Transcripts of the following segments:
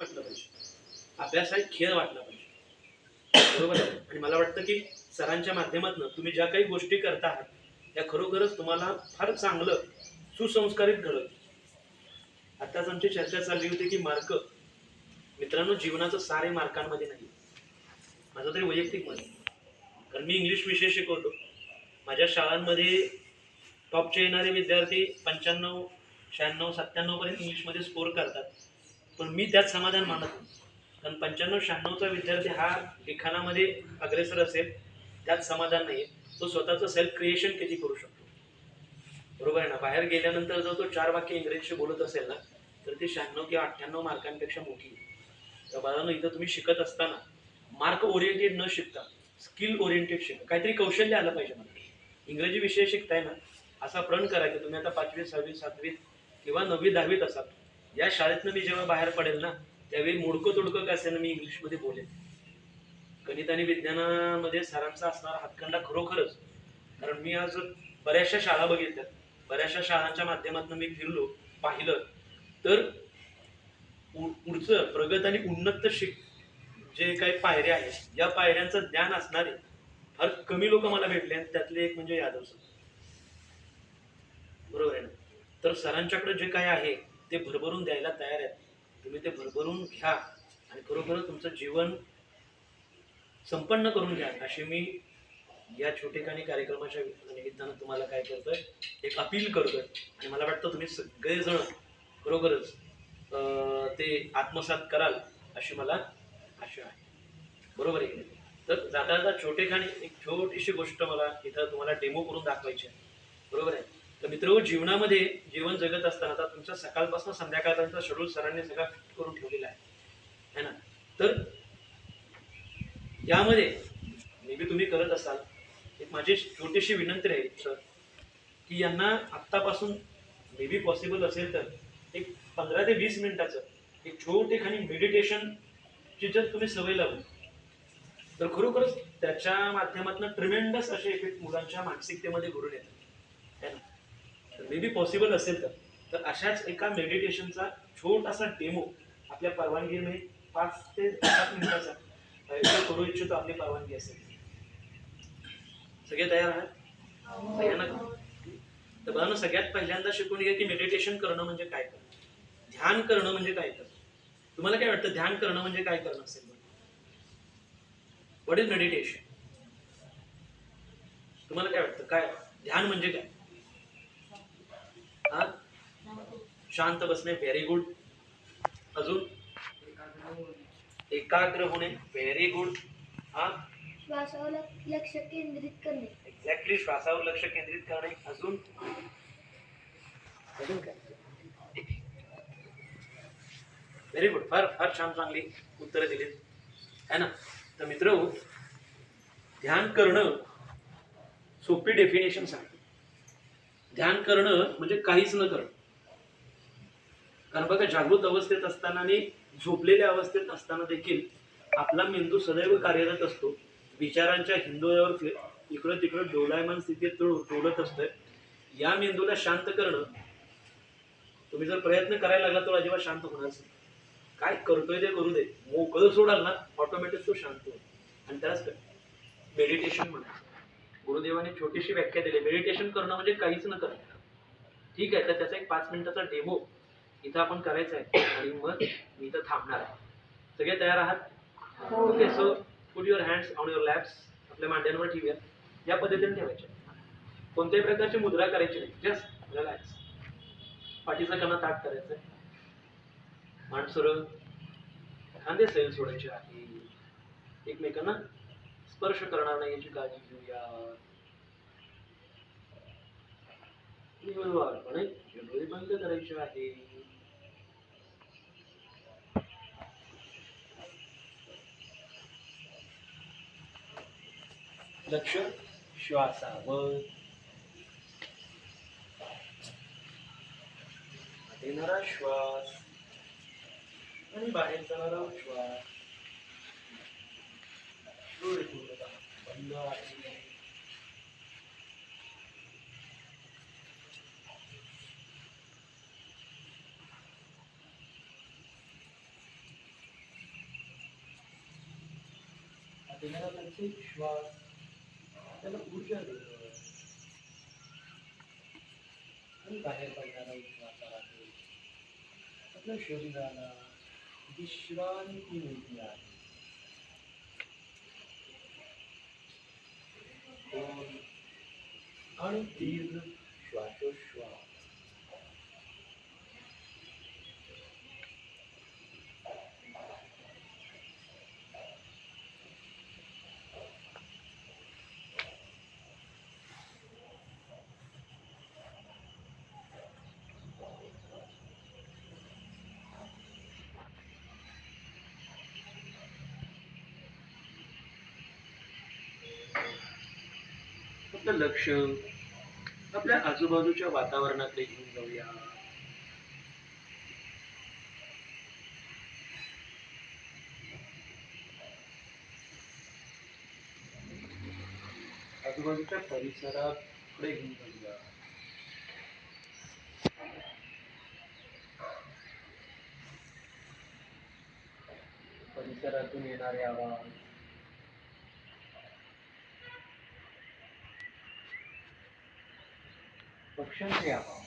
वाटलं पाहिजे. अभ्यास हा एक खेळ वाटला पाहिजे. बरोबर आहे? आणि मला वाटतं की सरांच्या माध्यमातून तुम्ही ज्या काही गोष्टी करता आहात त्या खरोखरच तुम्हाला फार चांगलं सुसंस्कारित घडत आताच आमची चर्चा चालली होती की मार्क. मित्रांनो जीवनाचं सारे मार्कांमध्ये नाही. माझं तरी वैयक्तिक मत. कारण मी इंग्लिश विषय शिकवतो. माझ्या शाळांमध्ये टॉपचे येणारे विद्यार्थी पंच्याण्णव शहाण्णव सत्त्याण्णवपर्यंत इंग्लिशमध्ये स्कोर करतात. पण मी त्यात समाधान मानत नाही. कारण पंच्याण्णव शहाण्णवचा विद्यार्थी हा लिखाणामध्ये अग्रेसर असेल त्यात समाधान नाही तो स्वतःचं सेल्फ क्रिएशन किती करू शकतो? बरोबर आहे ना? बाहेर गेल्यानंतर जर तो चार वाक्य इंग्रजीशी बोलत असेल ना तर ती शहाण्णव किंवा अठ्ठ्याण्णव मार्कांपेक्षा मोठी आहे. तर बाळांनो इथं तुम्ही शिकत असताना मार्क ओरिएंटेड न शिकता स्किल ओरिएंटेड शिका. काहीतरी कौशल्य आलं पाहिजे मला. इंग्रजी विषय शिकताय ना असा प्रण करा की तुम्ही आता पाचवी सहावी सातवीत किंवा नववी दहावीत असाल. या शाळेतनं मी जेव्हा बाहेर पडेल ना त्यावेळी मोडकं तोडकं का असेल मी इंग्लिशमध्ये बोलेन. गणित आणि विज्ञानामध्ये सरांचा असणारा हातखंडा खरोखरच. कारण मी आज बऱ्याचशा शाळा बघितल्या बऱ्याचशा शाळांच्या माध्यमातून मी फिरलो पाहिलं. तर पुढचं प्रगत आणि उन्नत शिक जे काही पायऱ्या आहेत या पायऱ्यांचं ज्ञान असणारे फार कमी लोक मला भेटले आणि त्यातले एक म्हणजे यादव सर. बरोबर आहे ना? तर सरांच्याकडे जे काय आहे ते भरभरून द्यायला तयार आहेत. तुम्ही ते भरभरून घ्या आणि खरोखर तुमचं जीवन संपन्न करून घ्या. अशी मी या छोटेखानी कार्यक्रमाच्या निमित्तानं तुम्हाला काय करतोय एक अपील करतोय. आणि मला वाटतं तुम्ही सगळेजण खरोखरच ते आत्मसात कराल अशी मला आशा आहे. बरोबर आहे तर जाता जाता छोटेखानी एक छोटीशी गोष्ट मला इथं तुम्हाला डेमो करून दाखवायची आहे. बरोबर आहे? तर मित्र जीवनामध्ये जीवन जगत असताना आता तुमच्या सकाळपासून संध्याकाळपर्यंत शेड्यूल सरांनी सगळा फिट करून ठेवलेला आहे. है ना? तर यामध्ये मे बी तुम्ही करत असाल एक माझी छोटीशी विनंती आहे सर की यांना आत्तापासून मे बी पॉसिबल असेल तर एक पंधरा ते वीस मिनिटाचं एक छोटेखानी मेडिटेशनची जर तुम्ही सवय लावली तर खरोखरच त्याच्या माध्यमातून ट्रिमेंडस असे इफेक्ट मुलांच्या मानसिकतेमध्ये घडून येतात. है ना? मे बी पॉसिबल असेल तर. तर अशाच एका मेडिटेशनचा छोटासा डेमो आपल्या परवानगीने पाच ते सात मिनिटाचा करू इच्छितो आपली परवानगी असेल. सगळे तयार आहात? सगळ्यांना तर बघा ना सगळ्यात पहिल्यांदा शिकून घ्या की मेडिटेशन करणं म्हणजे काय करणं ध्यान करणं म्हणजे काय करणं तुम्हाला काय वाटतं ध्यान करणं म्हणजे काय करणं असेल? व्हॉट इज मेडिटेशन तुम्हाला काय वाटतं? काय? ध्यान म्हणजे काय हा शांत बसणे व्हेरी गुड अजून? एकाग्र होणे व्हेरी गुड हा? श्वासावर लक्ष केंद्रित करणे. एक्झॅक्टली श्वासावर लक्ष केंद्रित करणे. अजून? अजून काय? व्हेरी गुड फार फार छान चांगली उत्तरं दिलीत है ना? तर मित्र ध्यान करणं सोपी डेफिनेशन सांगते ध्यान करणं म्हणजे काहीच न करणं. कारण बघा जागृत अवस्थेत असताना आणि झोपलेल्या अवस्थेत असताना देखील आपला मेंदू सदैव कार्यरत असतो. विचारांच्या हिंदोळ्यावर इकडं तिकडं डोलायमान स्थितीत तो डोलत असतोय. या मेंदूला शांत करणं तुम्ही जर प्रयत्न करायला लागला तर अजिबात शांत होणारच नाही. काय करतोय ते करू दे. मोकळं सोडाल ना ऑटोमॅटिक तो शांत होईल. आणि त्यालाच मेडिटेशन म्हणा गुरुदेवाने छोटीशी व्याख्या दिली. मेडिटेशन करणं म्हणजे काहीच न करणं ठीक आहे तर त्याचा एक पाच मिनिटाचा डेमो इथं आपण करायचं आहे आणि मग मी इथं थांबणार आहे. सगळे तयार आहात? Okay so put your hands on your laps आपल्या मांड्यांवर ठेवूया. या पद्धतीने ठेवायचे. कोणत्याही प्रकारची मुद्रा करायची नाही. जस्ट रिलॅक्स पाठीचा कणा ताट करायचं मान सरळ. खांदे सैल सोडायचे आहे. एकमेकांना स्पर्श करणार नाही याची काळजी घेऊया. बंद करायचे आहे. लक्ष श्वासावर. येणारा श्वास आणि बाहेर जाणारा श्वास. डोळे पूर्ण बंद आहे. येणारा त्यांचे श्वास. त्याला ऊर्जा देतो आणि बाहेर पडणारा श्वासाने आपल्या शरीराला विश्रांती मिळते आहे. आणि दीर्घ श्वासोश्वास. आपलं लक्ष आपल्या आजूबाजूच्या वातावरणाकडे घेऊन जाऊया. आजूबाजूच्या परिसराकडे घेऊन जाऊया. परिसरातून येणारे आवाज पक्ष्यांचे आवाज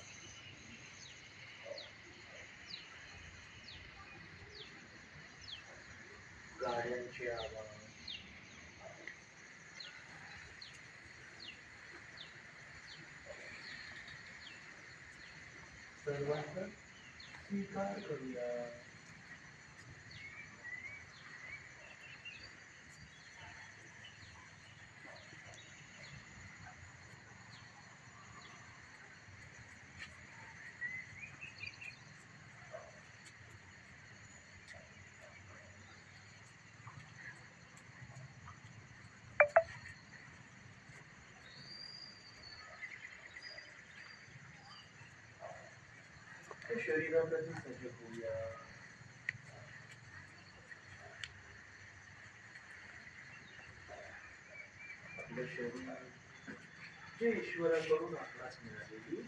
गाड्यांचे आवाज सर्वांचा स्वीकार करूया. त्या शरीराप्रती सजग होऊया. आपलं शरीर जे ईश्वराकडून आपल्यास मिळालेली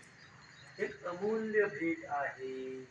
एक अमूल्य भेट आहे.